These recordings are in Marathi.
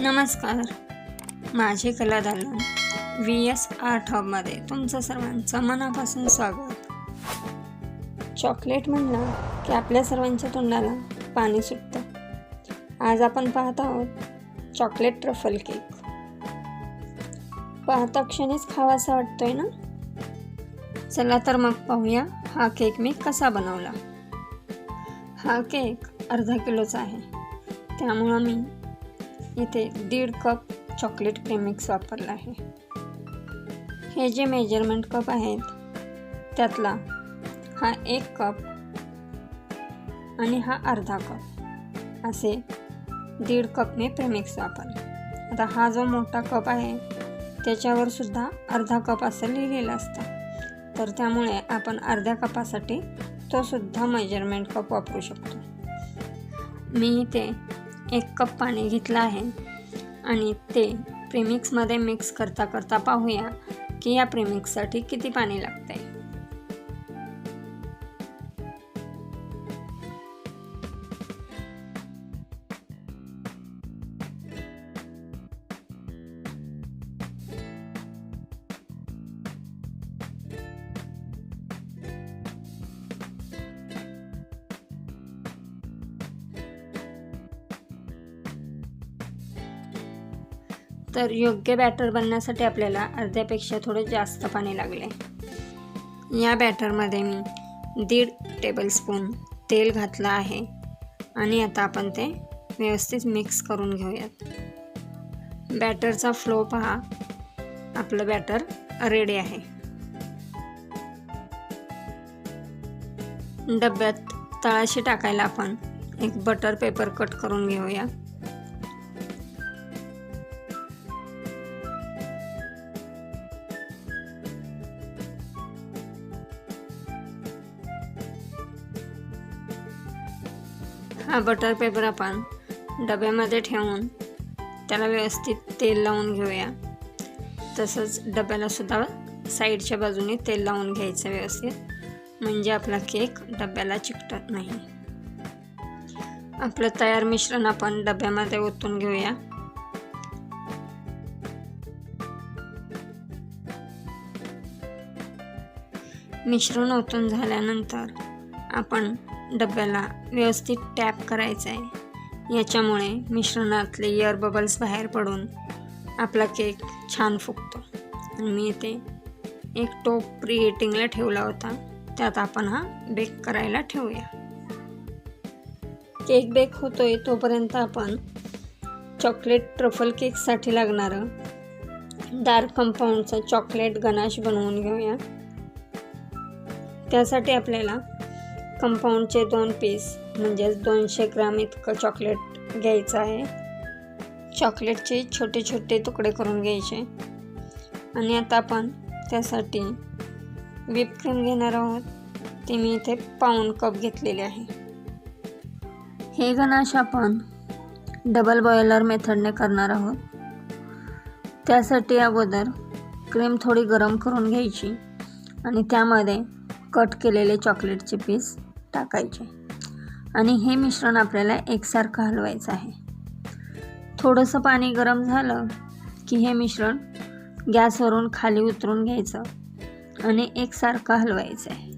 नमस्कार. माझे कला दालन व्ही एस आर्ट हबमध्ये तुमचं सर्वांचं मनापासून स्वागत. चॉकलेट म्हणलं की आपल्या सर्वांच्या तोंडाला पाणी सुटतं. आज आपण पाहत आहोत चॉकलेट ट्रफल केक. पाहता क्षणीच खावासा वाटतोय ना? चला तर मग पाहूया हा केक मी कसा बनवला. हा केक अर्धा किलोचा आहे. त्यामुळं मी इथे दीड कप चॉकलेट प्रेमिक्स वापरला आहे. हे जे मेजरमेंट कप आहेत त्यातला हा एक कप आणि हा अर्धा कप असे दीड कप मी प्रेमिक्स वापरले. आता हा जो मोठा कप आहे त्याच्यावर सुद्धा अर्धा कप असं लिहिलेलं असतं. तर त्यामुळे आपण अर्ध्या कपासाठी तो सुद्धा मेजरमेंट कप वापरू शकतो. मी इथे एक कप पाणी घेतलं आहे. आणि ते प्रेमिक्समध्ये मिक्स करता करता पाहूया की या प्रेमिक्ससाठी किती पाणी लागते तर योग्य बॅटर बनण्यासाठी आपल्याला अर्ध्यापेक्षा थोडं जास्त पाणी लागले. या बॅटरमध्ये मी दीड टेबलस्पून तेल घातलं आहे आणि आता आपण ते व्यवस्थित मिक्स करून घेऊयात. बॅटरचा फ्लो पहा. आपलं बॅटर रेडी आहे. डब्यात तळाशी टाकायला आपण एक बटर पेपर कट करून घेऊया. हा बटर पेपर आपण डब्यामध्ये ठेवून त्याला व्यवस्थित तेल लावून घेऊया. तसंच डब्याला सुद्धा साईडच्या बाजूने तेल लावून घ्यायचं व्यवस्थित. म्हणजे आपला केक डब्याला चिकटत नाही. आपलं तयार मिश्रण आपण डब्यामध्ये ओतून घेऊया. मिश्रण ओतून झाल्यानंतर आपण डब्याला व्यवस्थित टॅप करायचं आहे याच्यामुळे मिश्रणातले एअर बबल्स बाहेर पडून आपला केक छान फुगतो. आणि मी इथे एक टोप प्री हिटिंगला ठेवला होता. त्यात आपण हा बेक करायला ठेवूया. केक बेक होतोय तोपर्यंत आपण चॉकलेट ट्रफल केकसाठी लागणारं डार्क कंपाऊंडचा चॉकलेट गनाश बनवून घेऊया. त्यासाठी आपल्याला कंपाऊंडचे दोन पीस म्हणजेच दोनशे ग्राम इतकं चॉकलेट घ्यायचं आहे. चॉकलेटचे छोटे छोटे तुकडे करून घ्यायचे. आणि आता आपण त्यासाठी विपक्रीम घेणार आहोत. ती मी इथे पाऊन कप घेतलेले आहे. हे गणाश आपण डबल बॉयलर मेथडने करणार आहोत. त्यासाठी अगोदर क्रीम थोडी गरम करून घ्यायची. आणि त्यामध्ये कट केलेले चॉकलेटचे पीस टाकायचे. आणि हे मिश्रण आपल्याला एकसारखं हलवायचं आहे. थोडंसं पाणी गरम झालं की हे मिश्रण गॅसवरून खाली उतरून घ्यायचं आणि एकसारखं हलवायचं आहे.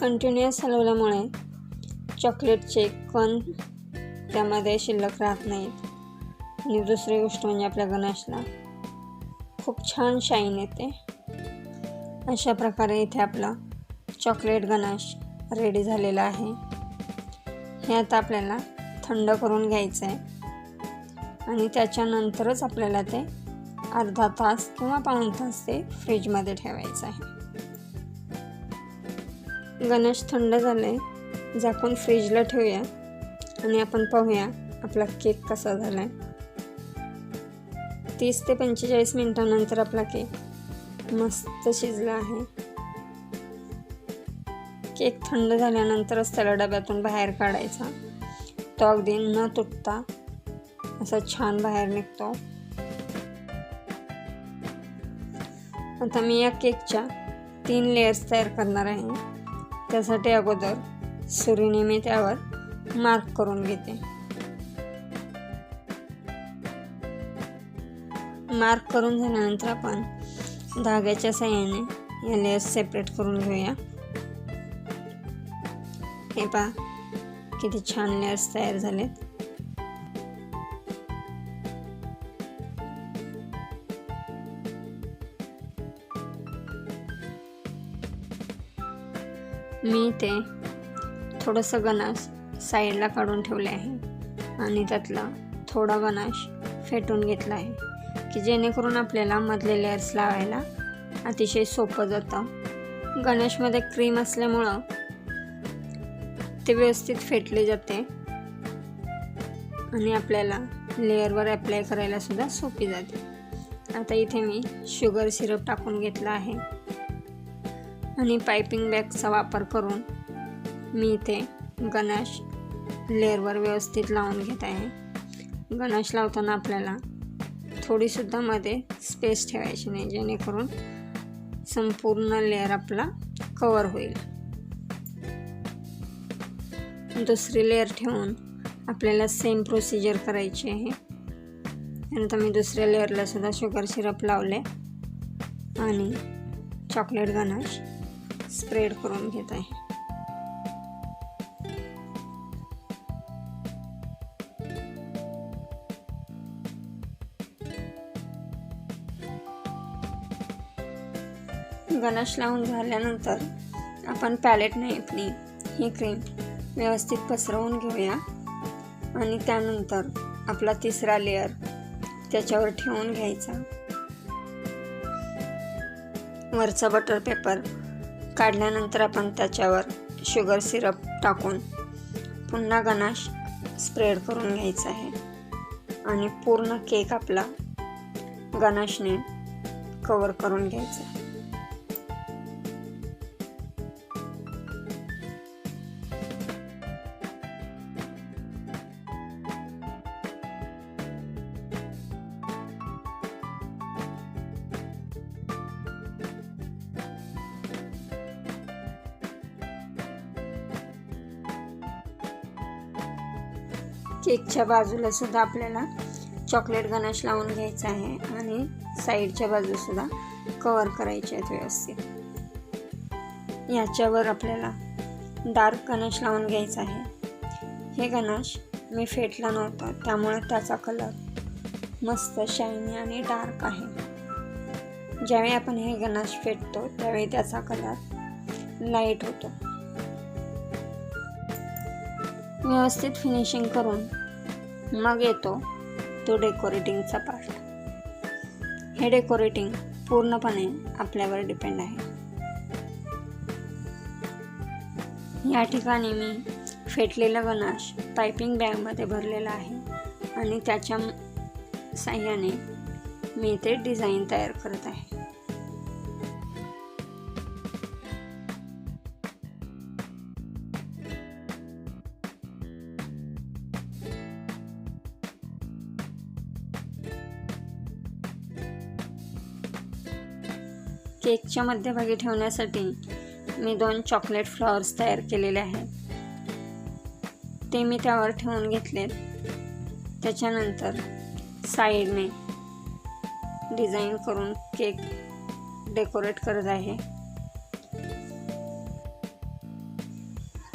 कंटिन्युअस हलवल्यामुळे चॉकलेटचे कण त्यामध्ये शिल्लक राहत नाहीत. आणि दुसरी गोष्ट म्हणजे आपल्या गणेशला खूप छान शाईन येते. अशा प्रकारे इथे आपलं चॉकलेट गणेश रेडी झालेला आहे. हे आता आपल्याला थंड करून घ्यायचं आहे आणि त्याच्यानंतरच आपल्याला ते अर्धा तास किंवा पाऊण तास ते फ्रीजमध्ये ठेवायचं आहे. गणेश थंड झाले झाकून फ्रीजला ठेवूया आणि आपण पाहूया आपला केक कसा झाला आहे तीस ते पंचेचाळीस मिनटानंतर आपला केक मस्त शिजला आहे. केक थंड झाल्यानंतरच त्याला डब्यातून बाहेर काढायचा. तो अगदी न तुटता असा छान बाहेर निघतो. आता मी या केकच्या तीन लेयर्स तयार करणार आहे. त्यासाठी अगोदर सुरीने मी त्यावर मार्क करून घेते. मार्क करून झाल्यानंतर आपण धाग्याच्या साह्याने या लेअर्स सेपरेट करून घेऊया. हे पहा किती छान लेअर्स तयार झालेत. मी ते थोडंसं गणाश साईडला काढून ठेवले आहे आणि त्यातला थोडा गणाश फेटून घेतला आहे. की जेणेकरून आपल्याला मधले लेअर्स लावायला अतिशय सोपं जातं. गणेशमध्ये क्रीम असल्यामुळं ते व्यवस्थित फेटले जाते. आणि आपल्याला लेअरवर अप्लाय करायला सुद्धा सोपी जाते. आता इथे मी शुगर सिरप टाकून घेतला आहे. आणि पायपिंग बॅगचा वापर करून मी इथे गणेश लेअरवर व्यवस्थित लावून घेत आहे. गणेश लावताना आपल्याला थोडीसुद्धा मध्ये स्पेस ठेवायची नाही जेणेकरून संपूर्ण लेअर आपला कवर होईल. दुसरी लेअर ठेवून आपल्याला सेम प्रोसिजर करायची आहे. त्यानंतर मी दुसऱ्या लेअरला सुद्धा शुगर सिरप लावले आणि चॉकलेट गणाश स्प्रेड करून घेत आहे. गणेश लावून झाल्यानंतर आपण पॅलेट नाईफनी ही क्रीम व्यवस्थित पसरवून घेऊया. आणि त्यानंतर आपला तिसरा लेअर त्याच्यावर ठेवून घ्यायचा. वरचा बटर पेपर काढल्यानंतर आपण त्याच्यावर शुगर सिरप टाकून पुन्हा गणाश स्प्रेड करून घ्यायचा आहे. आणि पूर्ण केक आपला गणाशने कवर करून घ्यायचा केकच्या बाजूला सुद्धा आपल्याला चॉकलेट गणेश लावून घ्यायचा आहे आणि साईडच्या बाजूसुद्धा कवर करायचे आहेत व्यवस्थित. याच्यावर आपल्याला डार्क गणेश लावून घ्यायचा आहे. हे गणाश मी फेटला नव्हता त्यामुळे त्याचा कलर मस्त शायनी आणि डार्क आहे. ज्यावेळी आपण हे गणाश फेटतो त्यावेळी त्याचा कलर लाइट होतो. व्यवस्थित फिनिशिंग करून मग येतो तो डेकोरेटिंगचा पार्ट हे डेकोरेटिंग पूर्णपणे आपल्यावर डिपेंड आहे. या ठिकाणी मी फेटलेला गणाश पायपिंग बॅगमध्ये भरलेला आहे आणि त्याच्या साह्याने मी ते डिझाईन तयार करत आहे. केकच्या मध्यभागी ठेवण्यासाठी मी दोन चॉकलेट फ्लॉवर्स तयार केलेले आहेत. ते मी त्यावर ठेवून घेतलेत. त्याच्यानंतर साईडने डिझाईन करून केक डेकोरेट करत आहे.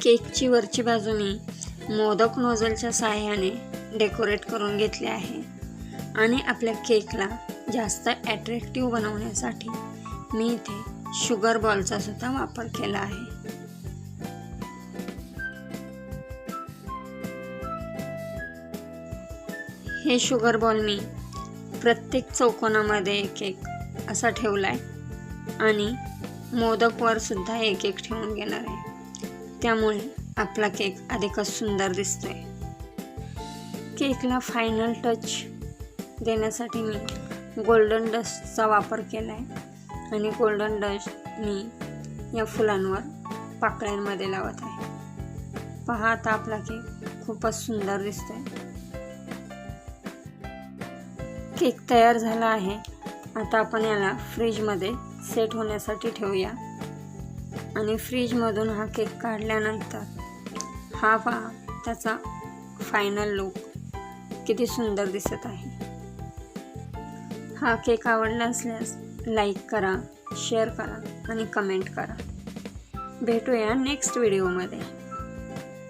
केकची वरची बाजू मी मोदक नोझलच्या सहाय्याने डेकोरेट करून घेतले आहे. आणि आपल्या केकला जास्त ॲट्रॅक्टिव्ह बनवण्यासाठी मी इथे शुगर बॉलचा सुद्धा वापर केला आहे. हे शुगर बॉल मी प्रत्येक चौकोनामध्ये एक एक असा ठेवला आहे आणि मोदकवर सुद्धा एक एक ठेवून घेणार आहे. त्यामुळे आपला केक अधिकच सुंदर दिसतोय. केकला फायनल टच देण्यासाठी मी गोल्डन डस्टचा वापर केला आहे आणि गोल्डन डस्ट मी या फुलांवर पाकळ्यांमध्ये लावत आहे. पहा आता आपला केक खूपच सुंदर दिसतोय. केक तयार झाला आहे. आता आपण याला फ्रीजमध्ये सेट होण्यासाठी ठेवूया. आणि फ्रीजमधून हा केक काढल्यानंतर हा पहा त्याचा फायनल लुक किती सुंदर दिसत आहे. हा केक आवडला असल्यास लाईक करा शेअर करा आणि कमेंट करा. भेटूया नेक्स्ट व्हिडिओमध्ये.